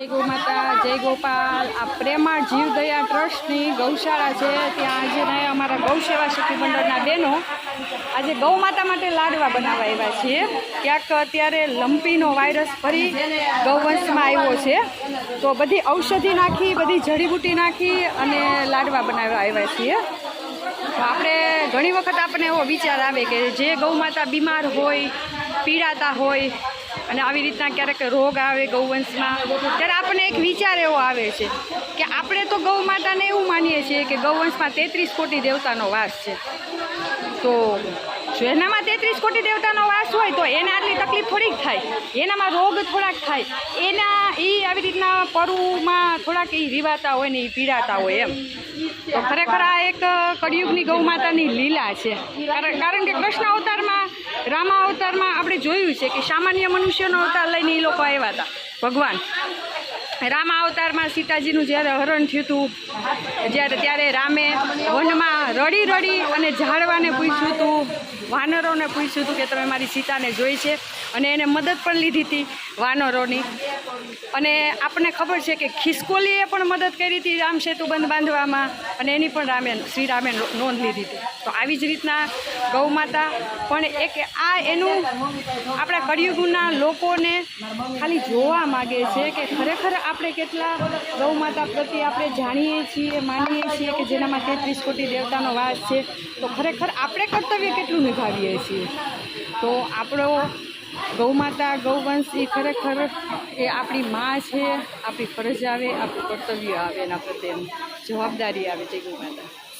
જય ગો માતા, જય ગોપાલ. આ પ્રેમાળ જીવદયા ટ્રસ્ટની ગૌશાળા છે. ત્યાં આજે અમારા ગૌ સેવા સખી મંડળના બહેનો આજે ગૌ માતા માટે લાડવા બનાવવા આવ્યા છીએ. ક્યાંક અત્યારે લંપીનો વાયરસ ફરી ગૌવંશમાં આવ્યો છે. તો બધી ઔષધિ નાખી, બધી જડીબુટી નાખી અને લાડવા બનાવવા આવ્યા છીએ. આપણે ઘણી વખત આપણને એવો વિચાર આવે કે જે ગૌ માતા બીમાર હોય, પીડાતા હોય અને આવી રીતના ક્યારેક રોગ આવે ગૌવંશમાં, ત્યારે આપણને એક વિચાર એવો આવે છે કે આપણે તો ગૌ માતાને એવું માનીએ છીએ કે ગૌવંશમાં તેત્રીસ કોટી દેવતાનો વાસ છે. તો જો એનામાં તેત્રીસ કોટી દેવતાનો વાસ હોય તો એને આટલી તકલીફ થોડીક થાય, એનામાં રોગ થોડાક થાય, એના એ આવી પરુમાં થોડાક એ રીવાતા હોય ને એ પીડાતા હોય એમ. તો ખરેખર આ એક કળિયુગની ગૌ માતાની લીલા છે. કારણ કે કૃષ્ણ અવતારમાં, રામા અવતારમાં આપણે જોયું છે કે સામાન્ય મનુષ્યનો અવતાર લઈને એ લોકો આવ્યા હતા, ભગવાન. રામા અવતારમાં સીતાજીનું જ્યારે હરણ થયું હતું, જ્યારે ત્યારે રામે વનમાં રડી રડી અને ઝાડવાને પૂછ્યું હતું, વાનરોને પૂછ્યું હતું કે, તમે મારી સીતાને જોઈ છે? અને એને મદદ પણ લીધી હતી વાનરોની. અને આપણને ખબર છે કે ખિસકોલીએ પણ મદદ કરી હતી રામ સેતુ બંધ બાંધવામાં અને એની પણ રામે શ્રી રામે નોંધ લીધી હતી. તો આવી જ રીતના ગૌ માતા પણ એક આ એનું આપણા કળિયુગના લોકોને ખાલી જોવા માગે છે કે ખરેખર આપણે કેટલા ગૌ માતા પ્રત્યે આપણે જાણીએ છીએ, માનીએ છીએ કે જેનામાં તેત્રીસ કોટી દેવતાનો વાસ છે. તો ખરેખર આપણે કર્તવ્ય કેટલું નિભાવીએ છીએ? તો આપણો ગૌ માતા ગૌવંશ એ ખરેખર એ આપણી માં છે, આપણી ફરજ આવે, આપણું કર્તવ્ય આવે એના પ્રત્યે જવાબદારી આવે છે ગૌ માતા